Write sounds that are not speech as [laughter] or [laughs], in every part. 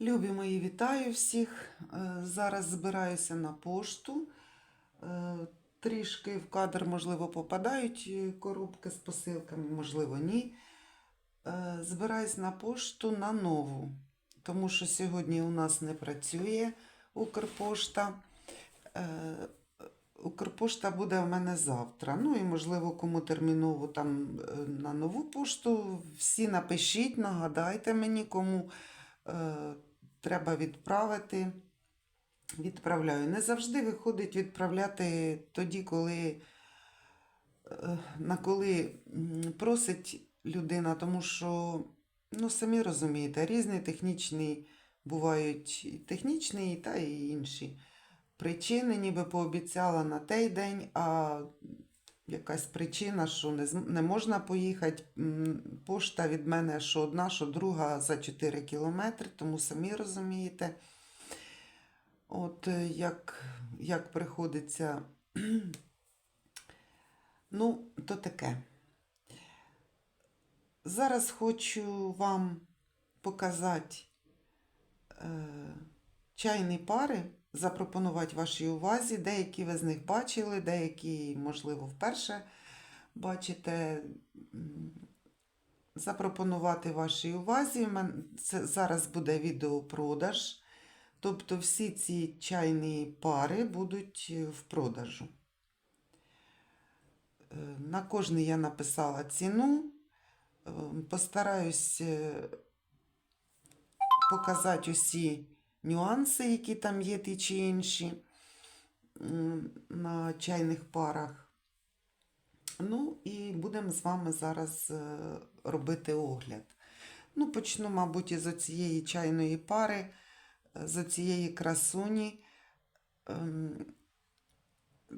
Любі мої, вітаю всіх. Е, Зараз збираюся на пошту. Е, Трішки в кадр, можливо, попадають е, коробки з посилками, можливо, ні. Збираюсь на пошту на нову, тому що сьогодні у нас не працює Укрпошта. Укрпошта буде в мене завтра. Ну і, можливо, кому терміново там на нову пошту. Всі напишіть, нагадайте мені, кому треба відправити. Відправляю. Не завжди виходить відправляти тоді, коли, е, на коли просить людина, тому що, ну, самі розумієте, різні технічні бувають і технічні, та і інші причини, ніби пообіцяла на той день, а якась причина, що не, не можна поїхати. Пошта від мене що одна, що друга за 4 кілометри, тому самі розумієте. От е, як, як приходиться. [clears throat] Ну, то таке. Зараз хочу вам показати е, чайні пари, запропонувати вашій увазі. Деякі ви з них бачили, деякі, можливо, вперше бачите. Запропонувати вашій увазі. Це зараз буде відеопродаж. Тобто всі ці чайні пари будуть е, в продажу. Е, На кожний я написала ціну. Е, Постараюсь показати усі нюанси, які там є, ті чи інші на чайних парах. Ну і будемо з вами зараз е, робити огляд. Ну, почну, мабуть, із оцієї чайної пари з цієї красуні. Ем,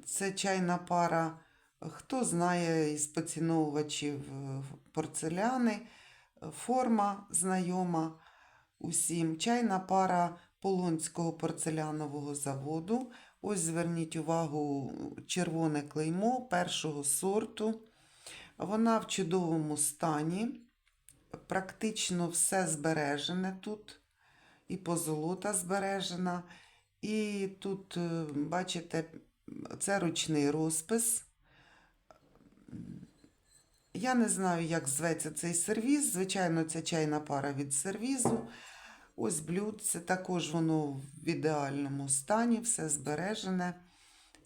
Це чайна пара. Хто знає із поціновувачів е, порцеляни, е, форма знайома усім. Чайна пара Полонського порцелянового заводу. Ось зверніть увагу, червоне клеймо першого сорту. Вона в чудовому стані. Практично все збережене тут і позолота збережена. І тут, е, бачите, це ручний розпис. Я не знаю, як зветься цей сервіз. Звичайно, це чайна пара від сервізу. Ось блюдце, також воно в ідеальному стані, все збережене.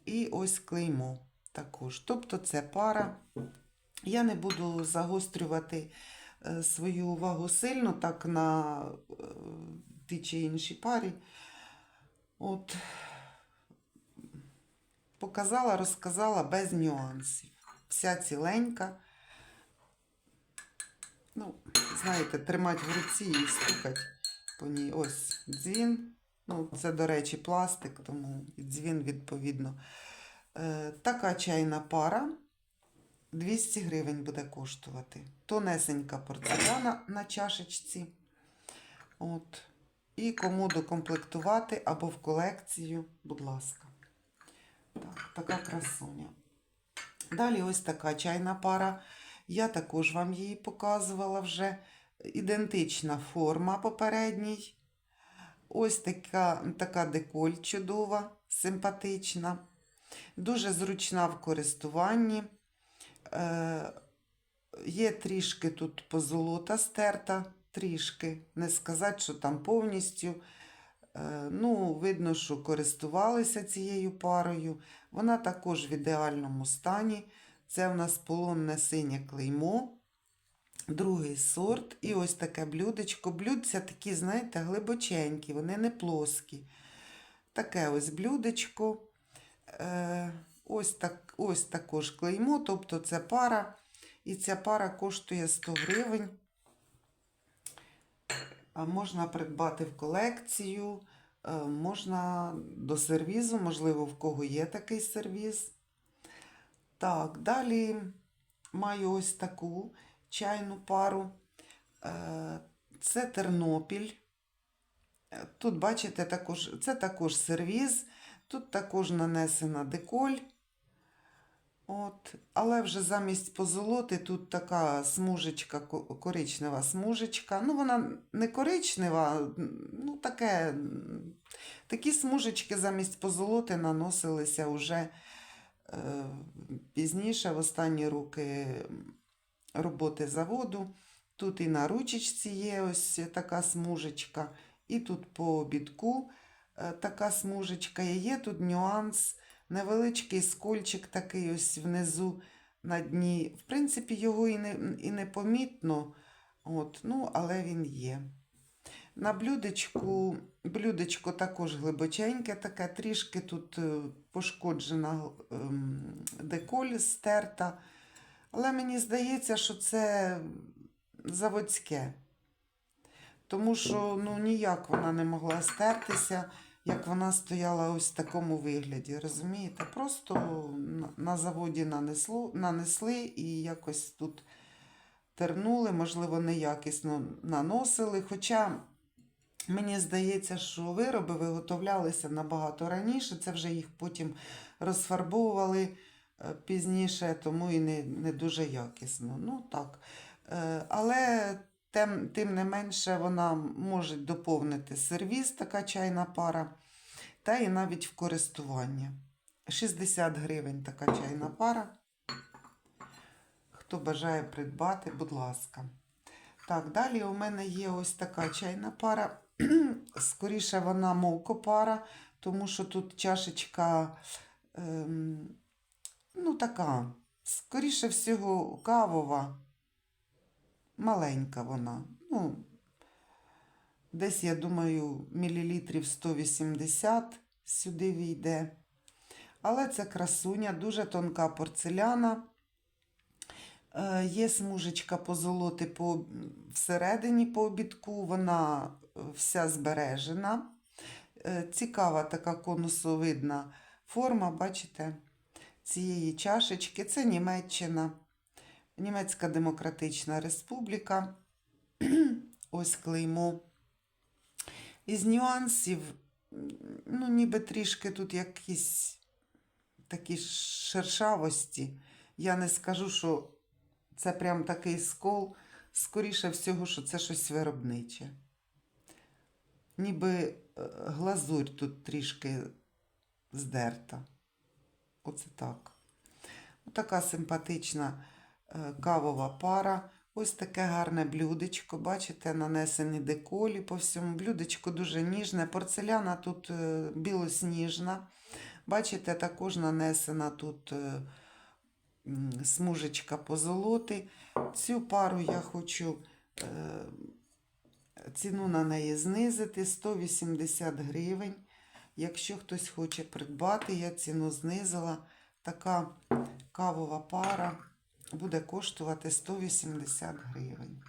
І ось клеймо також. Тобто це пара. Я не буду загострювати е, свою увагу сильно так на е, ті чи інші парі. От показала, розказала без нюансів. Вся ціленька. Ну, знаєте, тримати в руці і стукати по ній. Ось дзвін. Ну, це, до речі, пластик, тому дзвін відповідно. Е, така чайна пара. 200 гривень буде коштувати. Тонесенька порцеляна на чашечці. От. І кому докомплектувати або в колекцію, будь ласка. Так, така красуня. Далі ось така чайна пара. Я також вам її показувала вже. Ідентична форма попередній. Ось така, така деколь чудова, симпатична. Дуже зручна в користуванні. Е, є трішки тут позолота стерта, трішки. Не сказати, що там повністю. Е, ну, видно, що користувалися цією парою. Вона також в ідеальному стані. Це в нас полонне синє клеймо. Другий сорт. І ось таке блюдечко. Блюдця такі, знаєте, глибоченькі, вони не плоскі. Таке ось блюдечко. Е, ось, так, ось також клеймо, тобто це пара. І ця пара коштує 100 гривень. А можна придбати в колекцію, е, можна до сервізу, можливо, в кого є такий сервіз. Так, далі маю ось таку чайну пару. Е, Це Тернопіль. Е, Тут, бачите, також, це також сервіз. Тут також нанесена деколь. От. Але вже замість позолоти тут така смужечка, коричнева смужечка. Ну, вона не коричнева, ну таке. Такі смужечки замість позолоти наносилися вже е, пізніше, в останні роки роботи заводу. Тут і на ручечці є ось така смужечка, і тут по обідку е, така смужечка. Є тут нюанс, невеличкий скольчик такий ось внизу на дні. В принципі, його і не, і не помітно, от, ну, але він є. На блюдечку, блюдечко також глибоченьке, таке трішки тут е, пошкоджена ем, деколь стерта. Але мені здається, що це заводське. Тому що ну, ніяк вона не могла стертися, як вона стояла ось в такому вигляді. Розумієте? Просто на- заводі нанесло, нанесли і якось тут тернули, можливо, неякісно наносили. Хоча мені здається, що вироби виготовлялися набагато раніше, це вже їх потім розфарбовували пізніше, тому і не, не дуже якісно. Ну так. Е, Але тим, тим не менше вона може доповнити сервіз, така чайна пара, та і навіть в користування. 60 гривень така чайна пара. Хто бажає придбати, будь ласка. Так, далі у мене є ось така чайна пара. [clears throat] Скоріше вона мовкопара, тому що тут чашечка, ем, ну така, скоріше всього, кавова. Маленька вона. Ну, десь, я думаю, мілілітрів 180 сюди війде. Але це красуня, дуже тонка порцеляна. Е, Є смужечка позолоти по, всередині по обідку, вона вся збережена. Е, Цікава така конусовидна форма, бачите, цієї чашечки. Це Німеччина, Німецька Демократична Республіка. [clears throat] Ось клеймо. Із нюансів, ну, ніби трішки тут якісь такі шершавості. Я не скажу, що це прям такий скол. Скоріше всього, що це щось виробниче. Ніби е, глазурь тут трішки здерта. Оце так. Така симпатична е, кавова пара. Ось таке гарне блюдечко. Бачите, нанесені деколі по всьому. Блюдечко дуже ніжне. Порцеляна тут е, білосніжна. Бачите, також нанесена тут е, смужечка позолоти. Цю пару я хочу ціну на неї знизити 180 гривень. Якщо хтось хоче придбати, я ціну знизила. Така кавова пара буде коштувати 180 гривень.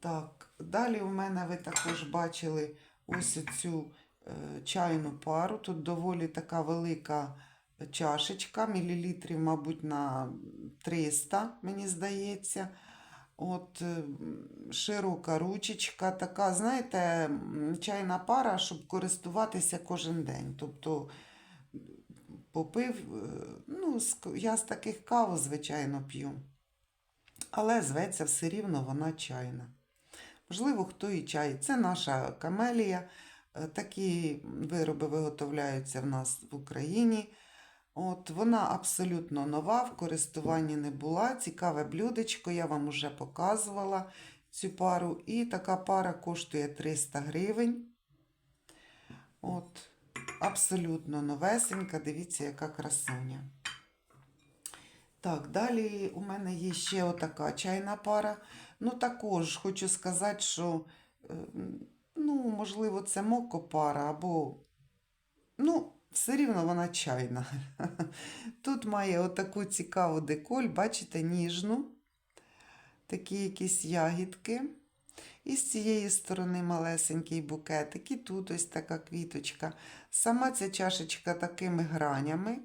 Так, далі у мене ви також бачили ось цю е, чайну пару. Тут доволі така велика чашечка, мілілітрів, мабуть, на 300, мені здається. От е, широка ручечка, така, знаєте, чайна пара, щоб користуватися кожен день. Тобто попив, е, ну, я з таких каву, звичайно, п'ю. Але зветься все рівно вона чайна. Можливо, хто і чай. Це наша камелія. Е, Такі вироби виготовляються в нас в Україні. От, вона абсолютно нова, в користуванні не була. Цікаве блюдечко, я вам уже показувала цю пару. І така пара коштує 300 гривень. От, абсолютно новесенька. Дивіться, яка красуня. Так, далі у мене є ще отака чайна пара. Ну, також хочу сказати, що, е, ну, можливо, це мокопара або, ну, все рівно вона чайна. [laughs] Тут має отаку цікаву деколь, бачите, ніжну, такі якісь ягідки. І з цієї сторони малесенький букетик, і тут ось така квіточка. Сама ця чашечка такими гранями.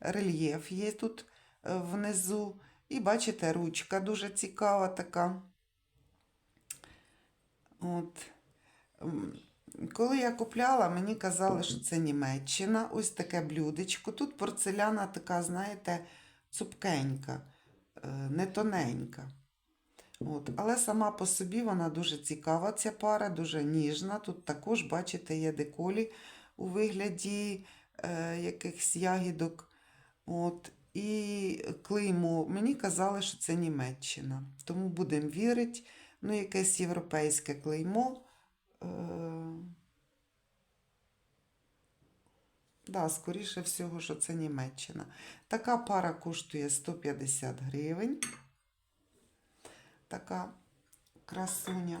Рельєф є тут е, внизу. І бачите, ручка дуже цікава така. От. Коли я купляла, мені казали, що це Німеччина. Ось таке блюдечко. Тут порцеляна така, знаєте, цупкенька, е, не тоненька. От. Але сама по собі вона дуже цікава, ця пара, дуже ніжна. Тут також, бачите, є деколі у вигляді е, якихось ягідок. От. І клеймо. Мені казали, що це Німеччина. Тому будемо вірити. Ну, якесь європейське клеймо. Е... Да, скоріше всього, що це Німеччина. Така пара коштує 150 гривень. Така красуня.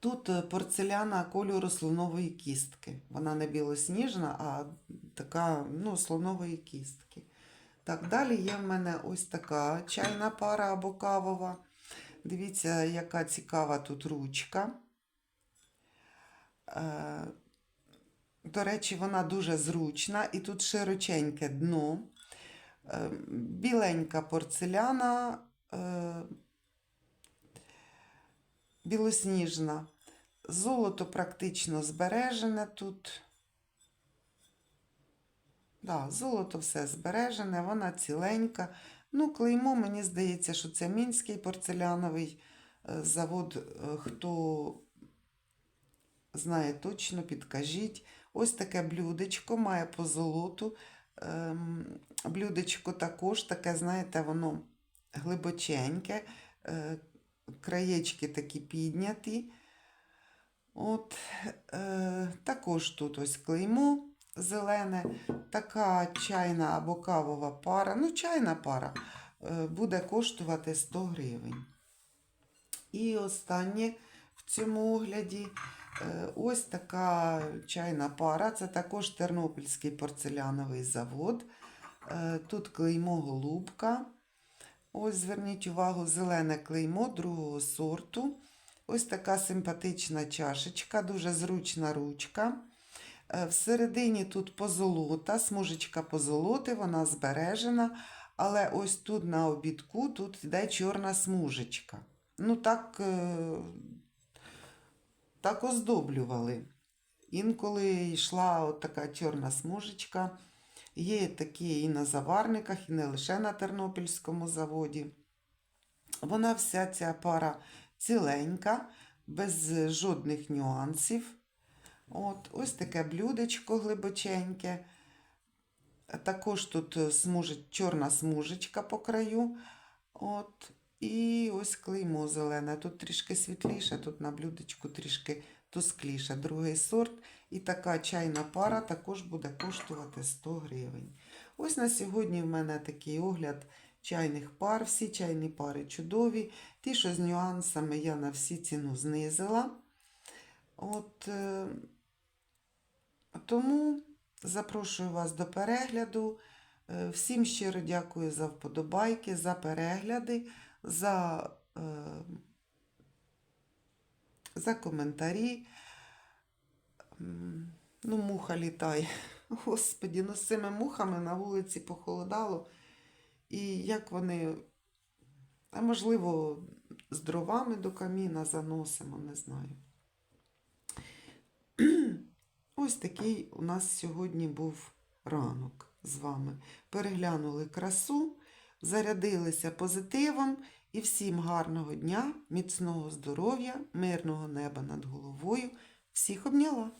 Тут е, порцеляна кольору слонової кістки. Вона не білосніжна, а така ну, слонової кістки. Так, далі є в мене ось така чайна пара або кавова. Дивіться, яка цікава тут ручка. Е, До речі, вона дуже зручна і тут широченьке дно. Е, Біленька порцеляна, е, білосніжна. Золото практично збережене тут. Да, золото все збережене, вона ціленька. Ну, клеймо, мені здається, що це мінський порцеляновий завод. Хто знає точно, підкажіть. Ось таке блюдечко має по золоту. Ем, Блюдечко також таке, знаєте, воно глибоченьке, е, краєчки такі підняті. От, е, також тут ось клеймо зелене, така чайна або кавова пара, ну, чайна пара е, буде коштувати 100 гривень. І останнє в цьому огляді ось така чайна пара. Це також Тернопільський порцеляновий завод. Е, Тут клеймо голубка. Ось зверніть увагу, зелене клеймо другого сорту. Ось така симпатична чашечка, дуже зручна ручка. Е, Всередині тут позолота, смужечка позолоти, вона збережена. Але ось тут на обідку тут йде чорна смужечка. Ну, так, е, так оздоблювали. Інколи йшла от така чорна смужечка. Є такі і на заварниках, і не лише на Тернопільському заводі. Вона вся ця пара ціленька, без жодних нюансів. От, ось таке блюдечко глибоченьке. Також тут смужить, чорна смужечка по краю. От, і ось клеймо зелене. Тут трішки світліше, тут на блюдечку трішки тускліше. Другий сорт. І така чайна пара також буде коштувати 100 гривень. Ось на сьогодні в мене такий огляд чайних пар. Всі чайні пари чудові. Ті, що з нюансами, я на всі ціну знизила. От, е, тому запрошую вас до перегляду. Е, Всім щиро дякую за вподобайки, за перегляди, за, е, за коментарі. Ну, муха літає. [laughs] Господі, ну з цими мухами на вулиці похолодало. І як вони, а можливо, з дровами до каміна заносимо, не знаю. [clears throat] Ось такий у нас сьогодні був ранок з вами. Переглянули красу, зарядилися позитивом і всім гарного дня, міцного здоров'я, мирного неба над головою. Всіх обняла!